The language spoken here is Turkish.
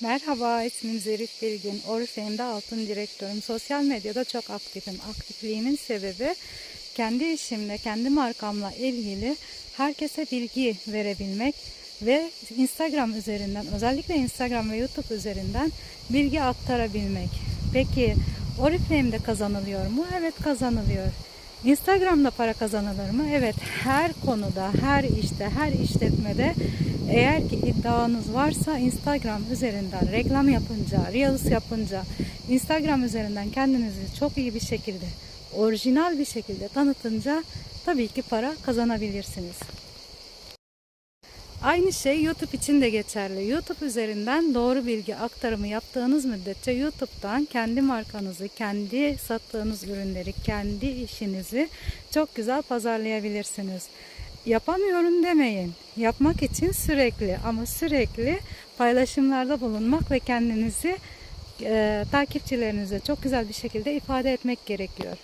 Merhaba, ismim Zerif Bilgin. Oriflame'de altın direktörüm. Sosyal medyada çok aktifim. Aktifliğimin sebebi kendi işimle, kendi markamla ilgili herkese bilgi verebilmek ve Instagram üzerinden, özellikle Instagram ve YouTube üzerinden bilgi aktarabilmek. Peki Oriflame'de kazanılıyor mu? Evet kazanılıyor. Instagram'da para kazanılır mı? Evet. Her konuda, her işte, her işletmede eğer ki iddianız varsa Instagram üzerinden reklam yapınca, Reels yapınca, Instagram üzerinden kendinizi çok iyi bir şekilde, orijinal bir şekilde tanıtınca tabii ki para kazanabilirsiniz. Aynı şey YouTube için de geçerli. YouTube üzerinden doğru bilgi aktarımı yaptığınız müddetçe YouTube'dan kendi markanızı, kendi sattığınız ürünleri, kendi işinizi çok güzel pazarlayabilirsiniz. Yapamıyorum demeyin. Yapmak için sürekli ama sürekli paylaşımlarda bulunmak ve kendinizi e, takipçilerinize çok güzel bir şekilde ifade etmek gerekiyor.